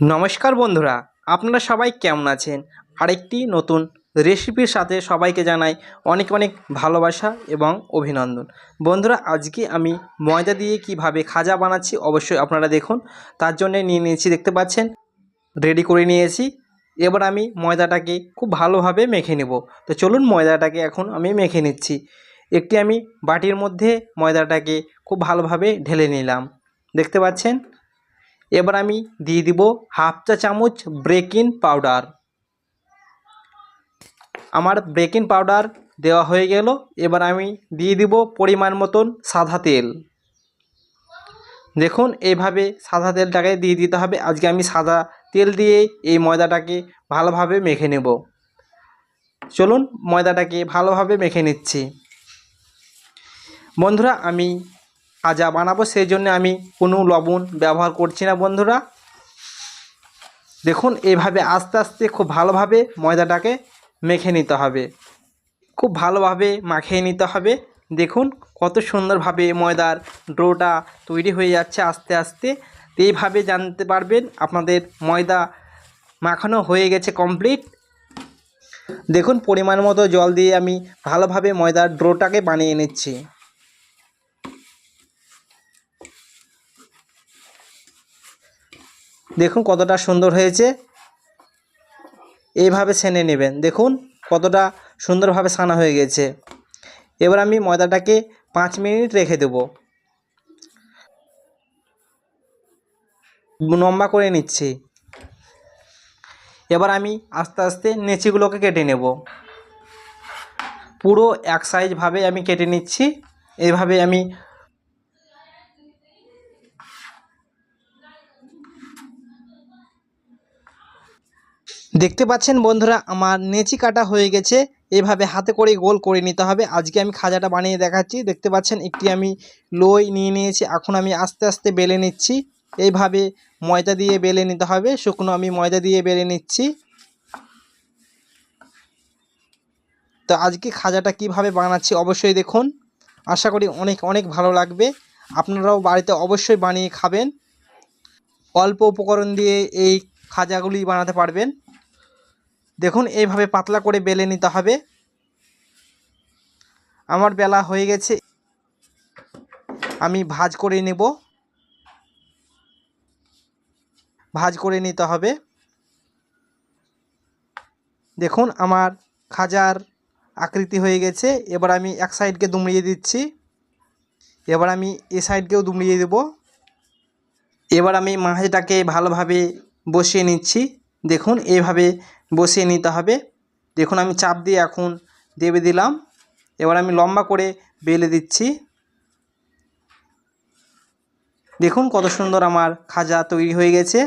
নমস্কার বন্ধুরা, আপনারা সবাই কেমন আছেন? আরেকটি নতুন রেসিপির সাথে সবাইকে জানাই অনেক অনেক ভালোবাসা এবং অভিনন্দন। বন্ধুরা, আজকে আমি ময়দা দিয়ে কীভাবে খাজা বানাচ্ছি অবশ্যই আপনারা দেখুন। তার জন্য নিয়ে নিয়েছি, দেখতে পাচ্ছেন? রেডি করে নিয়েছি। এবার আমি ময়দাটাকে খুব ভালোভাবে মেখে নেব। তো চলুন, ময়দাটাকে এখন আমি মেখে নিচ্ছি। একটি আমি বাটির মধ্যে ময়দাটাকে খুব ভালোভাবে ঢেলে নিলাম। দেখতে পাচ্ছেন? এবার আমি দিয়ে দিব হাফ চা চামচ ব্রেকিং পাউডার। আমার ব্রেকিং পাউডার দেওয়া হয়ে গেল। এবার আমি দিয়ে দিব পরিমাণ মতন সাদা তেল। দেখুন এইভাবে সাদা তেলটাকে দিয়ে দিতে হবে। আজকে আমি সাদা তেল দিয়ে এই ময়দাটাকে ভালোভাবে মেখে নেব। চলুন, ময়দাটাকে ভালোভাবে মেখে নিচ্ছি। বন্ধুরা, আমি খাজা বানাবো, সেই জন্য আমি কোনো লবণ ব্যবহার করছি না বন্ধুরা। দেখুন এইভাবে আস্তে আস্তে খুব ভালোভাবে ময়দাটাকে মেখে নিতে হবে। খুব ভালোভাবে মাখিয়ে নিতে হবে। দেখুন, কত সুন্দরভাবে ময়দার ডোটা তৈরি হয়ে যাচ্ছে আস্তে আস্তে। এইভাবে জানতে পারবেন আপনাদের ময়দা মাখানো হয়ে গেছে কমপ্লিট। দেখুন, পরিমাণ মতো জল দিয়ে আমি ভালোভাবে ময়দার ডোটাকে বানিয়ে নিচ্ছি। দেখুন কতটা সুন্দর হয়েছে। এইভাবে সেনে নেবেন। দেখুন কতটা সুন্দরভাবে সানা হয়ে গেছে। এবার আমি ময়দাটাকে পাঁচ মিনিট রেখে দেব। লম্বা করে নিচ্ছি। এবার আমি আস্তে আস্তে নেচিগুলোকে কেটে নেব। পুরো এক সাইজভাবে আমি কেটে নিচ্ছি। এইভাবে আমি দেখতে পাচ্ছেন বন্ধুরা, আমার নেচি কাটা হয়ে গেছে। এভাবে হাতে করে গোল করে নিতে হবে। আজকে আমি খাজাটা বানিয়ে দেখাচ্ছি। দেখতে পাচ্ছেন, একটি আমি লই নিয়ে নিয়েছি। এখন আমি আস্তে আস্তে বেলে নিচ্ছি। এইভাবে ময়দা দিয়ে বেলে নিতে হবে। শুকনো আমি ময়দা দিয়ে বেলে নিচ্ছি। তো আজকে খাজাটা কীভাবে বানাচ্ছি অবশ্যই দেখুন। আশা করি অনেক অনেক ভালো লাগবে। আপনারাও বাড়িতে অবশ্যই বানিয়ে খাবেন। অল্প উপকরণ দিয়ে এই খাজাগুলি বানাতে পারবেন। দেখুন, এইভাবে পাতলা করে বেলে নিতে হবে। আমার বেলা হয়ে গেছে। আমি ভাজ করে নেব। ভাজ করে নিতে হবে। দেখুন, আমার খাজার আকৃতি হয়ে গেছে। এবার আমি এক সাইডকে দুমড়িয়ে দিচ্ছি। এবার আমি এ সাইডকেও দুমড়িয়ে দেব। এবার আমি মাছটাকে ভালোভাবে বসিয়ে নিচ্ছি। দেখুন, এইভাবে বসিয়ে নিতে হবে। দেখুন আমি চাপ দিয়ে এখন দেবে দিলাম। এবার আমি লম্বা করে বেলে দিচ্ছি। দেখুন কত সুন্দর আমার খাজা তৈরি হয়ে গেছে।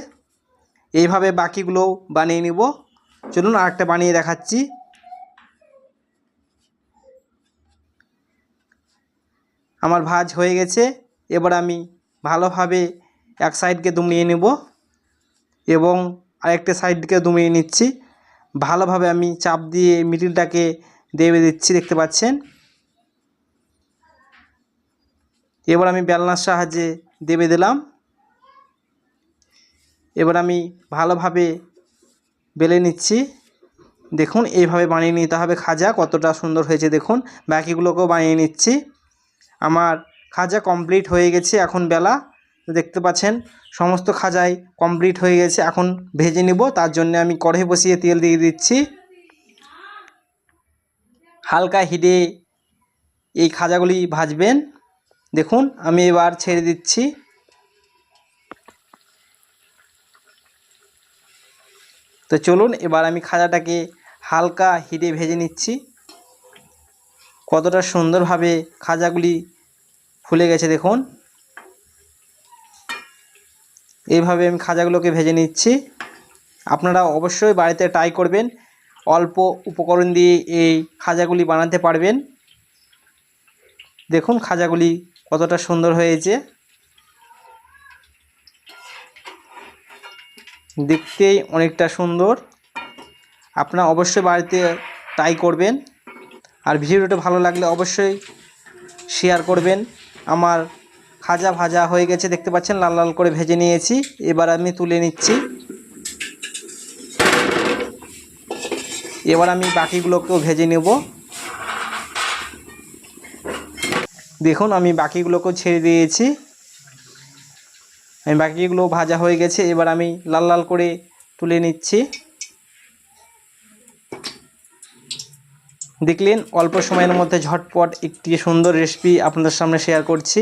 এইভাবে বাকিগুলোও বানিয়ে নিব। চলুন আরেকটা বানিয়ে দেখাচ্ছি। আমার ভাজ হয়ে গেছে। এবার আমি ভালোভাবে এক সাইডকে দুমড়িয়ে নেব এবং আরেকটা সাইডকে দুমিয়ে নিচ্ছি। ভালোভাবে আমি চাপ দিয়ে মিডিলটাকে দেবে দিচ্ছি, দেখতে পাচ্ছেন? এবার আমি বেলনার সাহায্যে দেবে দিলাম। এবার আমি ভালোভাবে বেলে নিচ্ছি। দেখুন, এইভাবে বানিয়ে নিতে হবে খাজা, কতটা সুন্দর হয়েছে দেখুন। বাকিগুলোকেও বানিয়ে নিচ্ছি। আমার খাজা কমপ্লিট হয়ে গেছে এখন বেলা। দেখতে পাচ্ছেন, সমস্ত খাজাই কমপ্লিট হয়ে গেছে। এখন ভেজে নিব, তার জন্য আমি কড়াই বসিয়ে তেল দিয়ে দিচ্ছি। হালকা হিটে এই খাজাগুলি ভাজবেন। দেখুন, আমি এবার ছেড়ে দিচ্ছি। তো চলুন, এবার আমি খাজাটাকে হালকা হিটে ভেজে নিচ্ছি। কতটা সুন্দরভাবে খাজাগুলি ফুলে গেছে, দেখুন। এইভাবে আমি খাজাগুলোকে ভেজে নিচ্ছি। আপনারা অবশ্যই বাড়িতে ট্রাই করবেন। অল্প উপকরণ দিয়ে এই খাজাগুলি বানাতে পারবেন। দেখুন খাজাগুলি কতটা সুন্দর হয়েছে। দেখতেই অনেকটা সুন্দর। আপনারা অবশ্যই বাড়িতে ট্রাই করবেন। আর ভিডিওটা ভালো লাগলে অবশ্যই শেয়ার করবেন। আমার খাজা ভাজা হয়ে গেছে, দেখতে পাচ্ছেন? লাল লাল করে ভেজে নিয়েছি। এবার আমি তুলে নিচ্ছি। এবার আমি বাকিগুলোকেও ভেজে নেব। দেখুন, আমি বাকিগুলোকেও ছেড়ে দিয়েছি। আমি বাকিগুলো ভাজা হয়ে গেছে, এবার আমি লাল লাল করে তুলে নিচ্ছি। দেখলেন, অল্প সময়ের মধ্যে ঝটপট একটি সুন্দর রেসিপি আপনাদের সামনে শেয়ার করছি।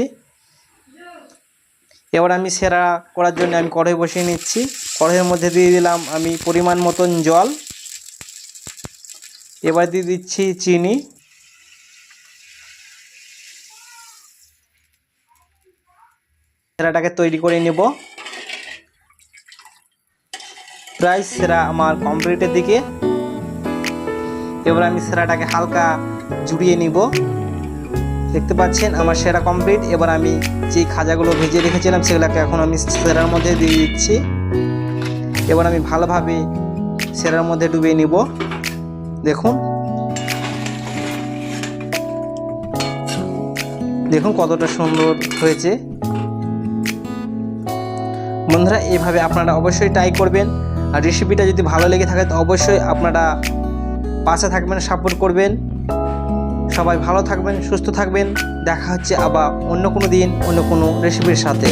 এবার আমি সেরা করার জন্য আমি কড়াই বসিয়ে নিচ্ছি। কড়াইয়ের মধ্যে দিয়ে দিলাম আমি পরিমাণ মতন জল। এবার দিয়ে দিচ্ছি চিনি। সেরাটাকে তৈরি করে নেব। প্রায় সেরা আমার কমপ্লিটের দিকে। এবার আমি সেরাটাকে হালকা জুড়িয়ে নিব। দেখতে পাচ্ছেন, আমার সেরা কমপ্লিট এবার আমি যে খাজাগুলো ভেজে রেখেছিলাম, সেগুলোকে এখন আমি সেরার মধ্যে দিয়ে দিচ্ছি। এবার আমি ভালোভাবে সেরার মধ্যে ডুবিয়ে নিব। দেখুন। দেখুন কতটা সুন্দর হয়েছে। বন্ধুরা এইভাবে আপনারা অবশ্যই ট্রাই করবেন। আর রেসিপিটা যদি ভালো লেগে থাকে, তো অবশ্যই আপনারা পাশে থাকবেন সাপোর্ট করবেন। সবাই ভালো থাকবেন, সুস্থ থাকবেন। দেখা হচ্ছে আবার অন্য কোনো দিন, অন্য কোনো রেসিপির সাথে।